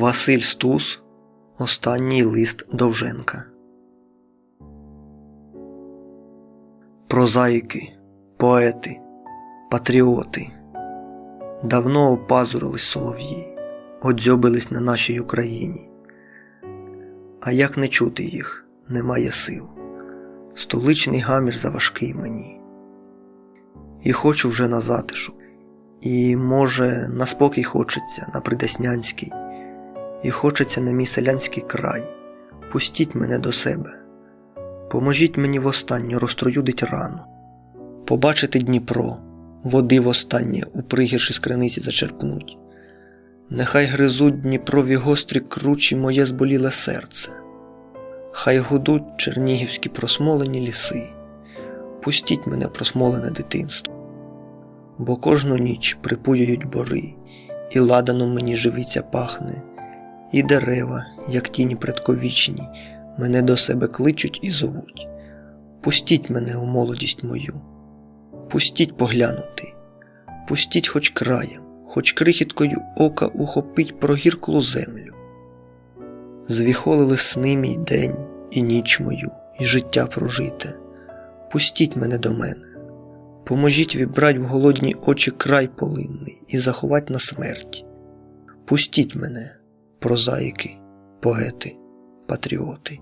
Василь Стус Останній лист Довженка. Прозаїки, поети, патріоти. Давно опазурились солов'ї, одзьобились на нашій Україні. А як не чути їх, немає сил. Столичний гамір заважкий мені. І хочу вже на затишок, і, може, на спокій хочеться на Придеснянський, і хочеться на мій селянський край. Пустіть мене до себе, поможіть мені востаннє розтроюдить рану, побачити Дніпро, води востаннє у пригірші з криниці зачерпнуть. Нехай гризуть Дніпрові гострі кручі моє зболіле серце, хай гудуть чернігівські просмолені ліси, пустіть мене просмолене дитинство, бо кожну ніч припуюють бори, і ладаном мені живиця пахне, і дерева, як тіні предковічні, мене до себе кличуть і зовуть. Пустіть мене у молодість мою, пустіть поглянути, пустіть хоч краєм, хоч крихіткою ока ухопить прогірклу землю. Звіхолили сни мій день і ніч мою, і життя прожите. Пустіть мене до мене, поможіть вібрать в голодні очі край полинний і заховать на смерть. Пустіть мене, прозаїки, поети, патріоти.